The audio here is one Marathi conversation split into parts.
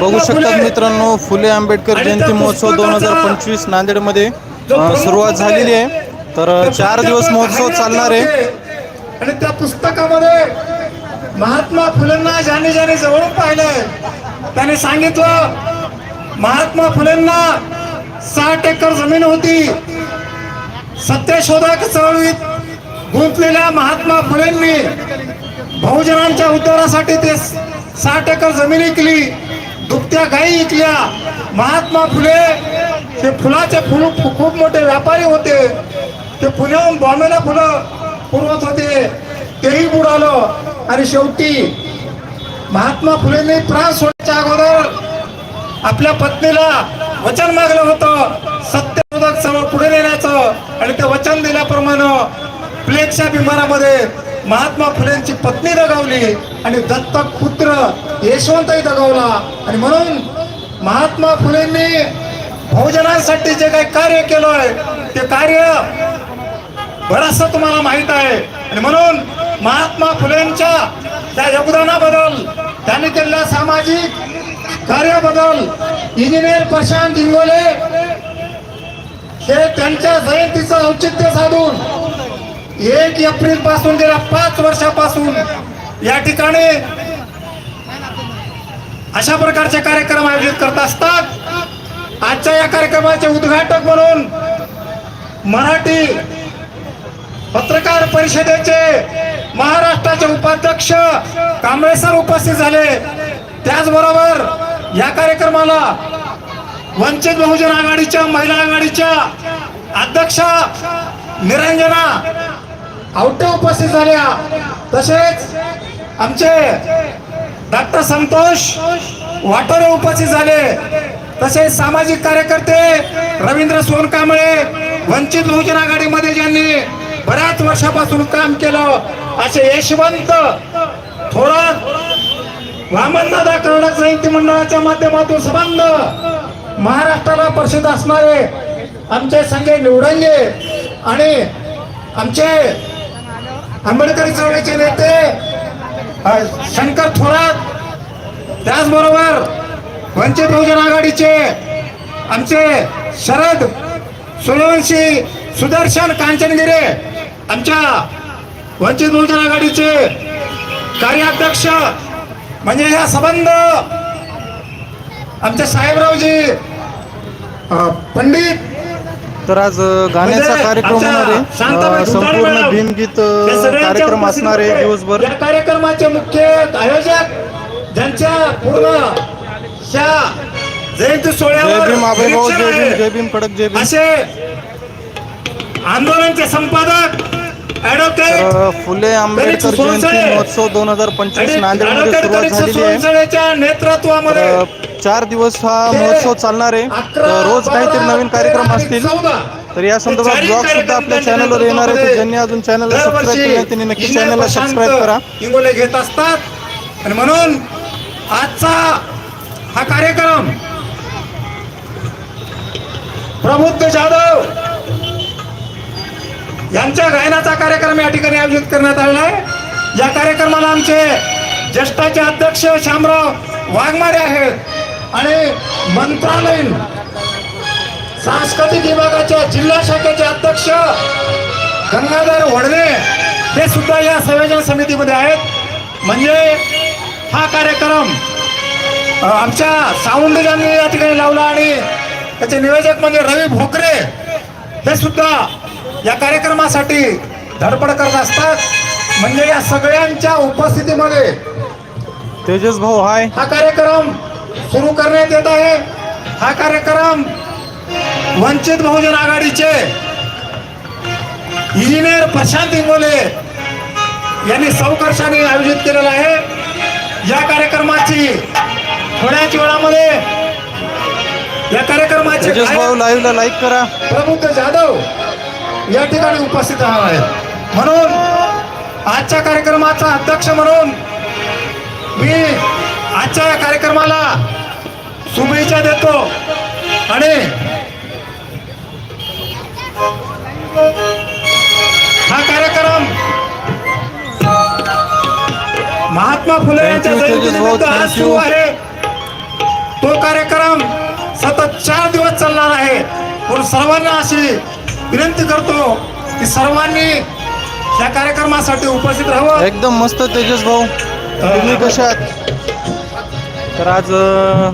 बघू शकतात मित्रांनो फुले आंबेडकर जयंती महोत्सव दोन हजार पंचवीस नांदेडमध्ये सुरुवात झालेली आहे. तर चार दिवस महोत्सव चालणार आहे. आणि त्या पुस्तकामध्ये महात्मा फुलेंना ज्याने ज्याने जवळून पाहिलंय त्याने सांगितलं महात्मा फुलेंना साठ एकर जमीन होती. सत्यशोधक चळवळीत गुंतलेल्या महात्मा फुलेंनी बहुजनांच्या उद्धारासाठी ते साठ एकर जमीन विकली. त्या गाई विकल्या महात्मा फुले? हे फुलाचे फुल खूप मोठे व्यापारी होते. ते पुण्याहून बॉम्बेला फुलं पुरवत होते. तेही बुडालं. आणि शेवटी महात्मा फुलेंनी प्राण सोडण्याच्या अगोदर आपल्या पत्नीला वचन मागलं होतं. सत्यशोधक चळवळ पुढे नेण्याचं. आणि ते वचन दिल्याप्रमाणे प्लेगच्या बिमारामध्ये महात्मा फुलेंची पत्नी दगावली. आणि दत्तक पुत्र यशवंतही दगावला आणि म्हणून महात्मा फुलेंनी बहुजनांसाठी जे काही कार्य केलंय ते कार्य बरंचसं तुम्हाला माहीत आहे. आणि म्हणून महात्मा फुलेंच्या त्या योगदानाबद्दल त्यांनी केलेल्या सामाजिक कार्याबद्दल इंजिनियर प्रशांत इंगोले हे त्यांच्या जयंतीचं औचित्य साधून एक एप्रिलपासून गेल्या पाच वर्षापासून या ठिकाणी अशा प्रकारचे कार्यक्रम आयोजित करत असतात. आजच्या या कार्यक्रमाचे उद्घाटक म्हणून मराठी पत्रकार परिषदेचे महाराष्ट्राचे उपाध्यक्ष कांबळे सर उपस्थित झाले. त्याचबरोबर या कार्यक्रमाला वंचित बहुजन आघाडीच्या महिला आघाडीच्या अध्यक्षा निरंजना आवटे उपस्थित झाल्या. तसेच आमचे डॉक्टर संतोष वाटोरे उपस्थित झाले. तसेच सामाजिक कार्यकर्ते रवींद्र सोनकांबळे वंचित बहुजन आघाडीमध्ये ज्यांनी बऱ्याच वर्षापासून काम केलं असे यशवंत थोरात वामनदादा कर्नाटक साहित्य मंडळाच्या माध्यमातून संबंध महाराष्ट्राला प्रसिद्ध असणारे आमचे संजय निवडंगे आणि आमचे आंबेडकरी चळवळीचे नेते शंकर थोरात त्याचबरोबर वंचित बहुजन आघाडीचे आमचे शरद सूर्यवंशी सुदर्शन कांचनगिरे आमच्या वंचित बहुजन आघाडीचे कार्याध्यक्ष म्हणजे या संबंध आमचे साहेबरावजी पंडित तर आज गाण्याचा म्हणजे कार्यक्रम होणार आहे. संपूर्ण भीमगीत कार्यक्रम असणार आहे दिवसभर. या कार्यक्रमाचे मुख्य आयोजक ज्यांच्या पूर्ण जयंती जय सोहळ्यावर असे आंदोलनचे संपादक फुले आंबेडकर जयंती महोत्सव दोन हजार पंचवीस नांदेडमध्ये सुरुवात झालेली आहे. नेतृत्वामध्ये चार दिवस हा महोत्सव चालणार आहे. रोज काहीतरी नवीन कार्यक्रम असतील. तर या संदर्भात ब्लॉग सुद्धा आपल्या चॅनलवर येणार आहे. ज्यांनी अजून चॅनलला सबस्क्राईब केले त्यांनी नक्की चॅनलला सबस्क्राईब करा. घेत असतात. आणि म्हणून आजचा हा कार्यक्रम प्रबुद्ध जाधव यांच्या गायनाचा कार्यक्रम या ठिकाणी आयोजित करण्यात आलेला आहे. या कार्यक्रमाला आमचे ज्येष्ठाचे अध्यक्ष शामराव वाघमारे आहेत आणि मंत्रालयीन सांस्कृतिक विभागाच्या जिल्हा शाखेचे अध्यक्ष गंगाधर वडणे हे सुद्धा या संयोजन समितीमध्ये आहेत. म्हणजे हा कार्यक्रम आमच्या साऊंड या ठिकाणी लावला आणि त्याचे नियोजक म्हणजे रवी भोकरे हे सुद्धा या कार्यक्रमासाठी धडपड करत असतात. म्हणजे या सगळ्यांच्या उपस्थितीमध्ये तेजस भाऊ हाय. हा कार्यक्रम सुरू करण्यात येत आहे. हा कार्यक्रम वंचित बहुजन आघाडीचे इंजिनियर प्रशांत इंगोले यांनी सावकाशाने आयोजित केलेला आहे. या कार्यक्रमाची थोड्याच वेळामध्ये या कार्यक्रमाचे लाईव्हला लाईक करा. प्रबुद्ध जाधव या ठिकाणी उपस्थित राहणार आहेत. म्हणून आजच्या कार्यक्रमाचा अध्यक्ष म्हणून मी आजच्या या कार्यक्रमाला शुभेच्छा देतो आणि हा कार्यक्रम महात्मा फुले यांच्या जयंतीनिमित्त आज. सुरू आहे. सतत चार दिवस चालणार आहे. म्हणून सर्वांना अशी विनंती करतो की सर्वांनी या कार्यक्रमासाठी उपस्थित राहावं. एकदम मस्त तेजस भाऊ. तुम्ही आहात? तर आज अ,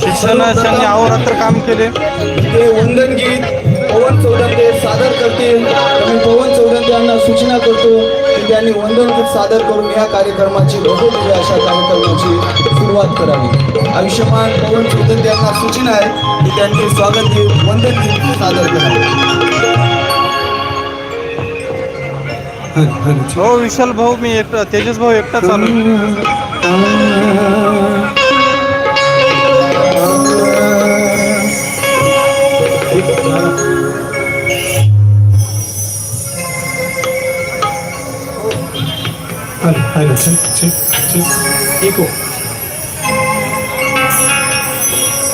शिक्षणाच्यांनी अहोरात्र काम केले. ते वंदन गीत पवन चौदंते सादर करतील. मी पवन चौदंते यांना सूचना करतो की त्यांनी वंदन सादर करून या कार्यक्रमाची भव्य अशा कार्यक्रमाची सुरुवात करावी. आयुष्यमान पवन चौदंते यांना सूचना आहे की त्यांनी स्वागत गीत वंदन गीत सादर करावे. हो विशाल भाऊ मी एकटा तेजस भाऊ एकटा चालू.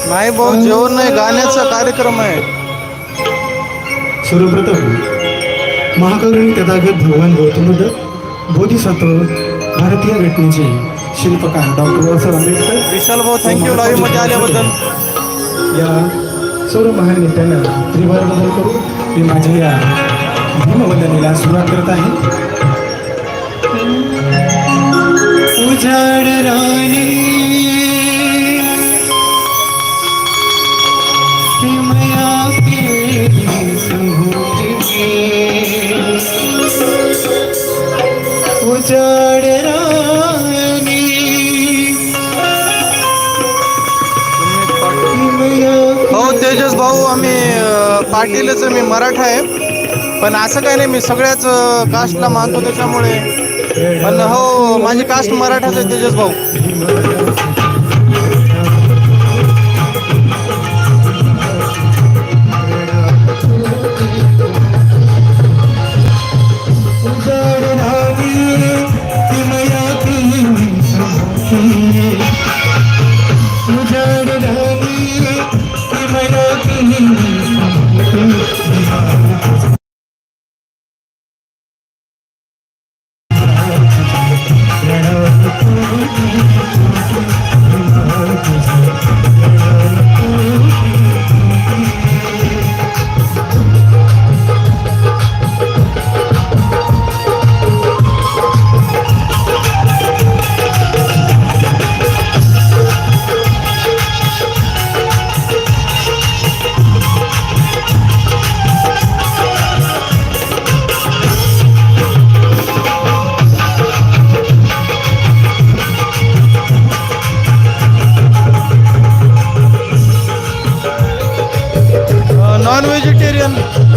नाही भाऊ जेवण नाही गाण्याचा कार्यक्रम आहे. सर्वप्रथम महाकरुणी तथागत भगवान गौतम बुद्ध बोधिसत्व भारतीय घटनेचे शिल्पकार डॉक्टर बाबासाहेब आंबेडकर विशाल भाऊ थँक्यू लाईव्हमध्ये आल्याबद्दल. या सर्व महान नेत्यांना त्रिवार बदल करू मी माझ्या या भीमवंदनेला सुरुवात करत आहे. मी पाटीलच मी मराठा आहे. पण असं काही नाही मी सगळ्याच कास्टला मानतो त्याच्यामुळे. पण हो माझी कास्ट मराठाच आहे तेजस भाऊ. उजाड பாடும்